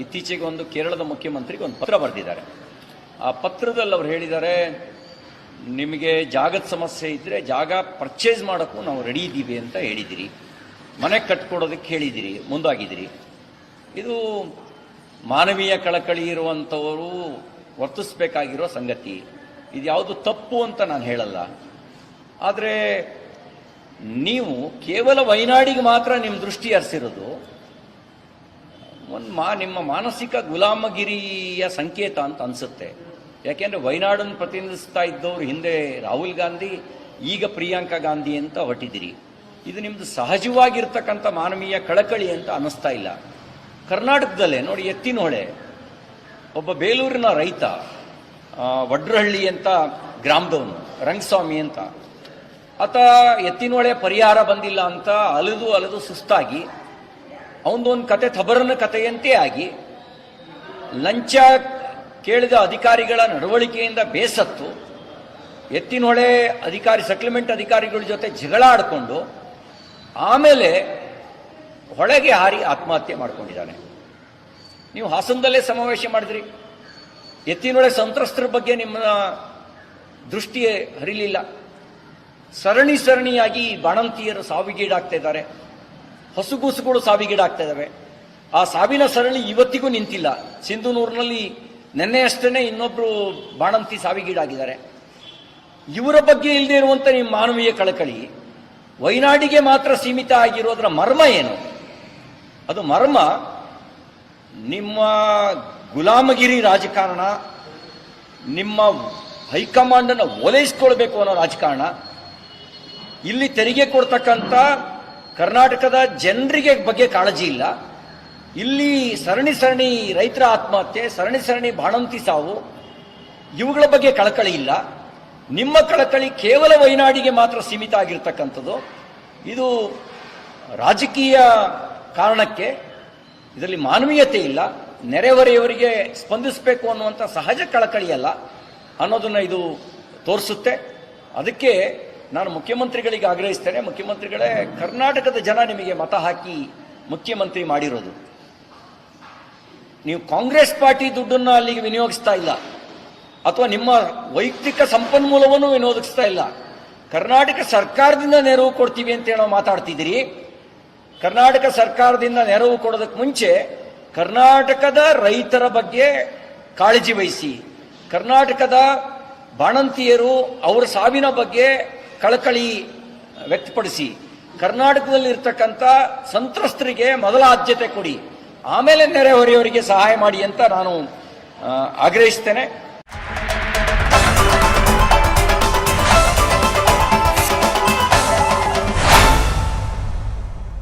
ಇತ್ತೀಚೆಗೆ ಒಂದು ಕೇರಳದ ಮುಖ್ಯಮಂತ್ರಿಗೆ ಒಂದು ಪತ್ರ ಬರೆದಿದ್ದಾರೆ. ಆ ಪತ್ರದಲ್ಲಿ ಅವ್ರು ಹೇಳಿದ್ದಾರೆ, ನಿಮಗೆ ಜಾಗದ ಸಮಸ್ಯೆ ಇದ್ದರೆ ಜಾಗ ಪರ್ಚೇಸ್ ಮಾಡೋಕ್ಕೂ ನಾವು ರೆಡಿ ಇದ್ದೀವಿ ಅಂತ ಹೇಳಿದಿರಿ. ಮನೆ ಕಟ್ಕೊಡೋದಕ್ಕೆ ಹೇಳಿದಿರಿ ಮುಂದಾಗಿದ್ದೀರಿ ಇದು ಮಾನವೀಯ ಕಳಕಳಿ ಇರುವಂಥವರು ವರ್ತಿಸಬೇಕಾಗಿರೋ ಸಂಗತಿ. ಇದು ಯಾವುದು ತಪ್ಪು ಅಂತ ನಾನು ಹೇಳಲ್ಲ. ಆದರೆ, ನೀವು ಕೇವಲ ವೈನಾಡಿಗೆ ಮಾತ್ರ ನಿಮ್ಮ ದೃಷ್ಟಿ ಹರಿಸಿರೋದು ಒಂದು ಮಾ ನಿಮ್ಮ ಮಾನಸಿಕ ಗುಲಾಮಗಿರಿಯ ಸಂಕೇತ ಅಂತ ಅನಿಸುತ್ತೆ. ಯಾಕೆಂದರೆ ವೈನಾಡನ್ನು ಪ್ರತಿನಿಧಿಸ್ತಾ ಇದ್ದವರು ಹಿಂದೆ ರಾಹುಲ್ ಗಾಂಧಿ, ಈಗ ಪ್ರಿಯಾಂಕಾ ಗಾಂಧಿ ಅಂತ ಹೊಟ್ಟಿದ್ದೀರಿ ಇದು ನಿಮ್ಮದು ಸಹಜವಾಗಿರ್ತಕ್ಕಂಥ ಮಾನವೀಯ ಕಳಕಳಿ ಅಂತ ಅನ್ನಿಸ್ತಾ ಇಲ್ಲ. ಕರ್ನಾಟಕದಲ್ಲೇ ನೋಡಿ ಎತ್ತಿನಹೊಳೆ ಒಬ್ಬ ಬೇಲೂರಿನ ರೈತ ವಡ್ರಹಳ್ಳಿ ಅಂತ ಗ್ರಾಮದವನು, ರಂಗಸ್ವಾಮಿ ಅಂತ. ಆತ ಎತ್ತಿನೊಳೆ ಪರಿಹಾರ ಬಂದಿಲ್ಲ ಅಂತ ಅಲೆದು ಅಲೆದು ಸುಸ್ತಾಗಿ ಅವನದೊಂದು ಕತೆ ಥಬರನ ಕಥೆಯಂತೆ ಆಗಿ ಲಂಚ ಕೇಳಿದ ಅಧಿಕಾರಿಗಳ ನಡವಳಿಕೆಯಿಂದ ಬೇಸತ್ತು ಎತ್ತಿನೊಳೆ ಅಧಿಕಾರಿ, ಸೆಟ್ಲ್ಮೆಂಟ್ ಅಧಿಕಾರಿಗಳ ಜೊತೆ ಜಗಳ ಆಡಿಕೊಂಡು ಆಮೇಲೆ ಹೊಳೆಗೆ ಹಾರಿ ಆತ್ಮಹತ್ಯೆ ಮಾಡಿಕೊಂಡಿದ್ದಾನೆ. ನೀವು ಹಾಸನದಲ್ಲೇ ಸಮಾವೇಶ ಮಾಡಿದ್ರಿ. ಎತ್ತಿನೊಳೆ ಸಂತ್ರಸ್ತರ ಬಗ್ಗೆ ನಿಮ್ಮ ದೃಷ್ಟಿಯೇ ಹರಿಲಿಲ್ಲ. ಸರಣಿ ಸರಣಿಯಾಗಿ ಬಾಣಂತಿಯರು ಸಾವಿಗೀಡಾಗ್ತಾ ಇದ್ದಾರೆ. ಹಸುಗೂಸುಗಳು ಸಾವಿಗೀಡಾಗ್ತಾ ಇದ್ದಾವೆ ಆ ಸಾವಿನ ಸರಳಿ ಇವತ್ತಿಗೂ ನಿಂತಿಲ್ಲ. ಸಿಂಧುನೂರಿನಲ್ಲಿ ನಿನ್ನೆಯಷ್ಟೇ ಇನ್ನೊಬ್ರು ಬಾಣಂತಿ ಸಾವಿಗೀಡಾಗಿದ್ದಾರೆ ಇವರ ಬಗ್ಗೆ ಇಲ್ಲದೆ ಇರುವಂತ ನಿಮ್ಮ ಮಾನವೀಯ ಕಳಕಳಿ, ವೈನಾಡಿಗೆ ಮಾತ್ರ ಸೀಮಿತ ಆಗಿರೋದ್ರ ಮರ್ಮ ಏನು? ಅದು ಮರ್ಮ ನಿಮ್ಮ ಗುಲಾಮಗಿರಿ ರಾಜಕಾರಣ, ನಿಮ್ಮ ಹೈಕಮಾಂಡನ್ನು ಓಲೈಸ್ಕೊಳ್ಬೇಕು ಅನ್ನೋ ರಾಜಕಾರಣ, ಇಲ್ಲಿ ತೆರಿಗೆ ಕೊಡ್ತಕ್ಕಂಥ ಕರ್ನಾಟಕದ ಜನರಿಗೆ ಬಗ್ಗೆ ಕಾಳಜಿ ಇಲ್ಲ. ಇಲ್ಲಿ ಸರಣಿ ಸರಣಿ ರೈತರ ಆತ್ಮಹತ್ಯೆ, ಸರಣಿ ಸರಣಿ ಬಾಣಂತಿ ಸಾವು, ಇವುಗಳ ಬಗ್ಗೆ ಕಳಕಳಿ ಇಲ್ಲ. ನಿಮ್ಮ ಕಳಕಳಿ ಕೇವಲ ವಯನಾಡಿಗೆ ಮಾತ್ರ ಸೀಮಿತ ಆಗಿರ್ತಕ್ಕಂಥದ್ದು. ಇದು ರಾಜಕೀಯ ಕಾರಣಕ್ಕೆ ಇದರಲ್ಲಿ ಮಾನವೀಯತೆ ಇಲ್ಲ. ನೆರೆಹೊರೆಯವರಿಗೆ ಸ್ಪಂದಿಸಬೇಕು ಅನ್ನುವಂಥ ಸಹಜ ಕಳಕಳಿಯಲ್ಲ ಅನ್ನೋದನ್ನು ಇದು ತೋರಿಸುತ್ತೆ. ಅದಕ್ಕೆ ನಾನು ಮುಖ್ಯಮಂತ್ರಿಗಳಿಗೆ ಆಗ್ರಹಿಸ್ತೇನೆ. ಮುಖ್ಯಮಂತ್ರಿಗಳೇ, ಕರ್ನಾಟಕದ ಜನ ನಿಮಗೆ ಮತ ಹಾಕಿ ಮುಖ್ಯಮಂತ್ರಿ ಮಾಡಿರೋದು. ನೀವು ಕಾಂಗ್ರೆಸ್ ಪಾರ್ಟಿ ದುಡ್ಡನ್ನು ಅಲ್ಲಿಗೆ ವಿನಿಯೋಗಿಸ್ತಾ ಇಲ್ಲ. ಅಥವಾ ನಿಮ್ಮ ವೈಯಕ್ತಿಕ ಸಂಪನ್ಮೂಲವನ್ನು ವಿನಿಯೋಗಿಸ್ತಾ ಇಲ್ಲ. ಕರ್ನಾಟಕ ಸರ್ಕಾರದಿಂದ ನೆರವು ಕೊಡ್ತೀವಿ ಅಂತ ಹೇಳೋ ಮಾತಾಡ್ತಿದ್ದೀರಿ. ಕರ್ನಾಟಕ ಸರ್ಕಾರದಿಂದ ನೆರವು ಕೊಡೋದಕ್ಕೆ ಮುಂಚೆ ಕರ್ನಾಟಕದ ರೈತರ ಬಗ್ಗೆ ಕಾಳಜಿ ವಹಿಸಿ. ಕರ್ನಾಟಕದ ಬಾಣಂತಿಯರು ಅವರ ಸಾವಿನ ಬಗ್ಗೆ ಕಳಕಳಿ ವ್ಯಕ್ತಪಡಿಸಿ ಕರ್ನಾಟಕದಲ್ಲಿ ಇರ್ತಕ್ಕಂಥ ಸಂತ್ರಸ್ತರಿಗೆ ಮೊದಲ ಆದ್ಯತೆ ಕೊಡಿ. ಆಮೇಲೆ ನೆರೆಹೊರೆಯವರಿಗೆ ಸಹಾಯ ಮಾಡಿ ಅಂತ ನಾನು ಆಗ್ರಹಿಸ್ತೇನೆ.